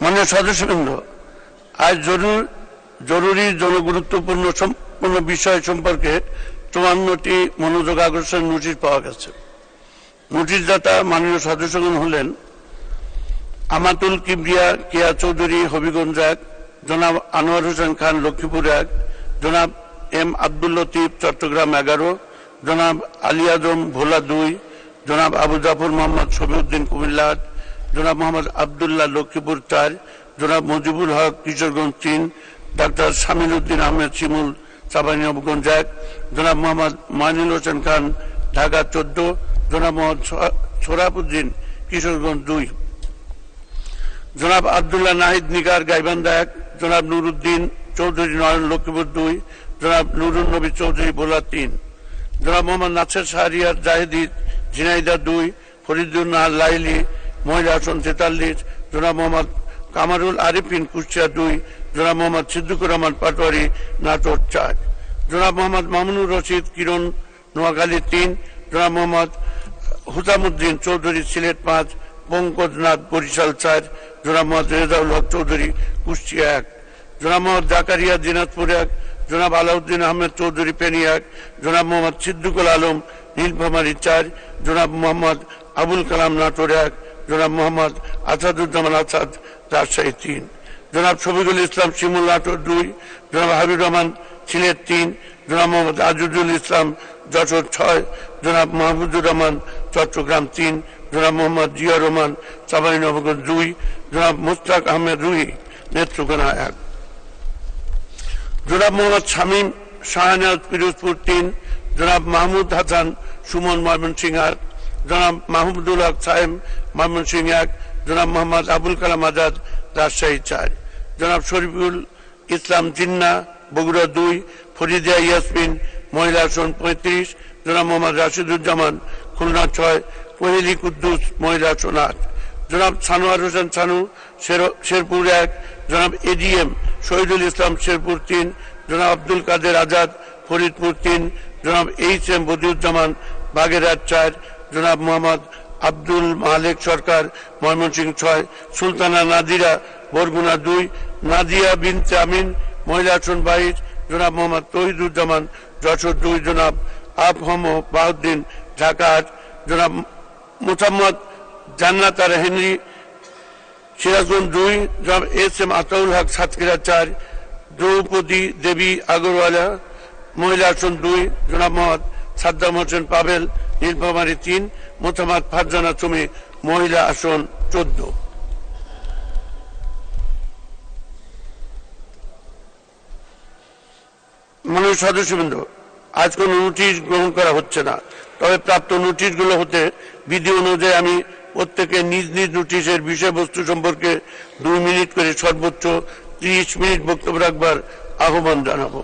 মাননীয় সদস্যবৃন্দ, আজ জরুর, জরুরি জনগুরুত্বপূর্ণ সম্পূর্ণ বিষয় সম্পর্কে চুয়ান্নটি মনোযোগ আকর্ষণ নোটিশ পাওয়া গেছে। নোটিশদাতা মাননীয় সদস্যগণ হলেন আমাতুল কিবরিয়া কিয়া চৌধুরী, হবিগঞ্জ এক, জনাব আনোয়ার হোসেন খান, লক্ষ্মীপুর এক, জনাব এম আব্দুল লতিফ, চট্টগ্রাম এগারো, জনাব আলী আজম ভোলা দুই, জনাব আবু জাফর মোহাম্মদ শফিউদ্দিন কুমিল্লা জনাব মোহাম্মদ আবদুল্লাহ লক্ষ্মীপুর চার, জনাব মুজিবুল হক কিশোরগঞ্জ তিন, ডাক্তার শামিল উদ্দিন আহমেদ শিমুল চাপাইনবগঞ্জ এক, জনাব মোহাম্মদ মাইনুল হোসেন খান ঢাকা চোদ্দ, জনাব মোহাম্মদ সোরাবুদ্দিন কিশোরগঞ্জ দুই। জনাব আবদুল্লাহ নাহিদ নিগার গাইবান্ধা এক, জনাব নুরুদ্দিন চৌধুরী নয়ন লক্ষ্মীপুর দুই, জনাব নুরুল নবী চৌধুরী ভোলা তিন। জনাব মোহাম্মদ নাসের শাহরিয়ার জাহেদি ঝিনাইদা দুই ফরিদুল নাহার লাইলি মহিলা আসন তেতাল্লিশ, জনাব মোহাম্মদ কামারুল আরিফিন কুষ্টিয়া দুই, জনাব মোহাম্মদ সিদ্দিকুর রহমান পাটোয়ারি নাটোর চার, জনাব মোহাম্মদ মামুনুর রশিদ কিরণ নোয়াখালী তিন, জনাব মোহাম্মদ হুসামুদ্দিন চৌধুরী সিলেট পাঁচ পঙ্কজ পঙ্কজনাথ বরিশাল চার, জনাব মোহাম্মদ রেজাউল হক চৌধুরী কুষ্টিয়া এক, জনাব মোহাম্মদ জাকারিয়া দিনাজপুর এক, জনাব আলাউদ্দিন আহমেদ চৌধুরী পেনি এক, জনাব মোহাম্মদ সিদ্দিকুল আলম নীলফামারী চার, জনাব মোহাম্মদ আবুল কালাম নাটোর এক জনাব মোহাম্মদ আসাদুজ্জামান আসাদ, রাজশাহী তিন। জনাব শফিকুল ইসলাম শিমুল নাটোর দুই, জনাব হাবিব রহমান সিলেট তিন, জনাব মোহাম্মদ আজিজুল ইসলাম যশোর ছয়, জনাব মাহমুদুর রহমান চট্টগ্রাম তিন, জনাব মোহাম্মদ জিয়া রহমান চাঁপাইনবাবগঞ্জ দুই, জনাব মুস্তাক আহমেদ রুহি নেত্রকোনা এক। জনাব মোহাম্মদ শামীম শাহনাজ পিরোজপুর তিন, জনাব মাহমুদ হাসান, সুমন ময়মনসিং এক জনাব মাহমুদুল হক সাহেব ময়মনসিং এক জনাব মোহাম্মদ আবুল কালাম আজাদ রাজশাহী চার জনাব শরীফুল ইসলাম জিন্না, বগুড়া দুই, ফরিদিয়া ইয়াসমিন, মহিলা আসন পঁয়ত্রিশ, জনাব মোহাম্মদ রাশিদুজ্জামান, খুলনা ছয় কোহেলি কুদ্দুস, মহিলা আসন আট। জনাব সানোয়ার হোসেন সানু, শের- শেরপুর এক, জনাব এডিএম, শহীদুল ইসলাম শেরপুর তিন, জনাব আব্দুল কাদের আজাদ, ফরিদপুর তিন, জনাব এইচ এম বদিউজ্জামান, বাগেরহাট চার জনাব মোহাম্মদ আব্দুল মালেক সরকার, ময়মনসিংহ ছয়, সুলতানা নাদিরা, বরগুনা দুই, নাদিয়া বিনতে আমিন, মহিলা আসন বাইশ, জনাব মোহাম্মদ তহিদুজ্জামান, যশোর দুই, জনাব আফহম বাউদ্দিন, ঢাকা আট, জনাব মোহাম্মদ জান্নাত আর হেনরি সিরাজগঞ্জ দুই, জনাব এস এম আতাউল হক, সাতক্ষীরা চার, দ্রৌপদী দেবী আগরওয়ালা, মহিলা আসন দুই, জনাব মোহাম্মদ সাদ্দাম হোসেন পাবেল নীলফামারী তিন মোহাম্মদ ফারজানা চুমি মহিলা আসন চোদ্দ। মাননীয় সদস্যবৃন্দ, আজ কোন নোটিশ গ্রহণ করা হচ্ছে না। তবে প্রাপ্ত নোটিশগুলো হতে বিধি অনুযায়ী আমি প্রত্যেকে নিজ নিজ নোটিশের বিষয়বস্তু সম্পর্কে দুই মিনিট করে সর্বোচ্চ ত্রিশ মিনিট বক্তব্য রাখবার আহ্বান জানাব।